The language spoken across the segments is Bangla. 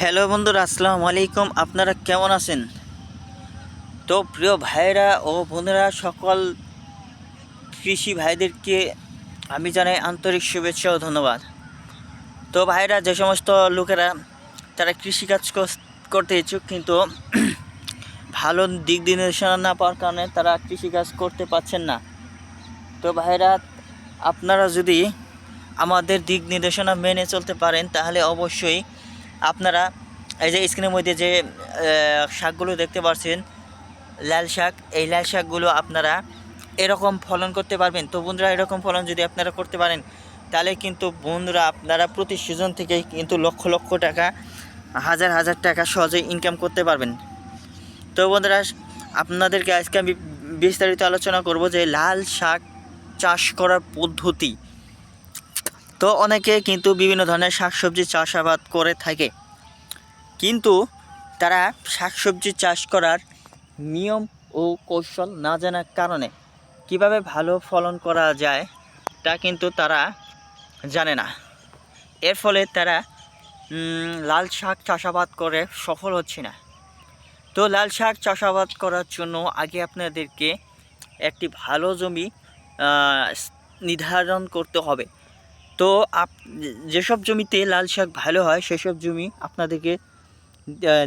হ্যালো বন্ধুরা, আসসালামু আলাইকুম। আপনারা কেমন আছেন? তো প্রিয় ভাইরা ও বোনেরা, সকল কৃষি ভাইদেরকে আমি জানাই আন্তরিক শুভেচ্ছা ও ধন্যবাদ। তো ভাইরা যে সমস্ত লোকেরা তারা কৃষিকাজ করতে ইচ্ছুক, কিন্তু ভালো দিক নির্দেশনা না পাওয়ার কারণে তারা কৃষিকাজ করতে পারছেন না। তো ভাইরা আপনারা যদি আমাদের দিক নির্দেশনা মেনে চলতে পারেন, তাহলে অবশ্যই আপনারা এই যে স্ক্রিনের মধ্যে যে শাকগুলো দেখতে পাচ্ছেন লাল শাক, এই লাল শাকগুলো আপনারা এরকম ফলন করতে পারবেন। তো বন্ধুরা, এরকম ফলন যদি আপনারা করতে পারেন, তাহলে কিন্তু বন্ধুরা আপনারা প্রতি সিজন থেকেই কিন্তু লক্ষ লক্ষ টাকা, হাজার হাজার টাকা সহজেই ইনকাম করতে পারবেন। তো বন্ধুরা, আপনাদেরকে আজকে আমি বিস্তারিত আলোচনা করব যে লাল শাক চাষ করার পদ্ধতি। তো অনেকে কিন্তু বিভিন্ন ধরনের শাকসবজি চাষাবাদ করে থাকে। কিন্তু তারা শাকসবজি চাষ করার নিয়ম ও কৌশল না জানার কারণে কীভাবে ভালো ফলন করা যায় তা কিন্তু তারা জানে না। এর ফলে তারা লাল শাক চাষাবাদ করে সফল হচ্ছে না। তো লাল শাক চাষাবাদ করার জন্য আগে আপনাদেরকে একটি ভালো জমি নির্ধারণ করতে হবে। তো আপ, যেসব জমিতে লাল শাক ভালো হয়, সেসব জমি আপনাদেরকে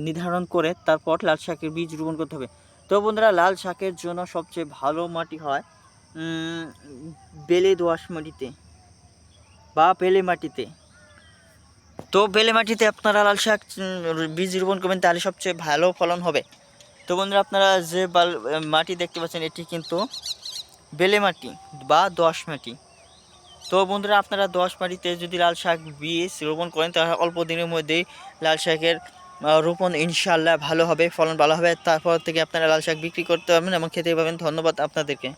নির্ধারণ করে তারপর লাল শাকের বীজ রোপণ করতে হবে। তো বন্ধুরা, লাল শাকের জন্য সবচেয়ে ভালো মাটি হয় বেলে দোআঁশ মাটিতে বা বেলে মাটিতে। তো বেলে মাটিতে আপনারা লাল শাক বীজ রোপণ করবেন, তাহলে সবচেয়ে ভালো ফলন হবে। তো বন্ধুরা, আপনারা যে মাটি দেখতে পাচ্ছেন, এটি কিন্তু বেলে মাটি বা দোআঁশ মাটি। তো বন্ধুরা, আপনারা দশ মাটিতে যদি লাল শাক বীজ রোপণ করেন, তাহলে অল্প দিনের মধ্যেই লাল শাকের রোপণ ইনশাল্লাহ ভালো হবে, ফলন ভালো হবে। তারপর থেকে আপনারা লাল শাক বিক্রি করতে পারবেন এবং খেতে পাবেন ধন্যবাদ আপনাদেরকে।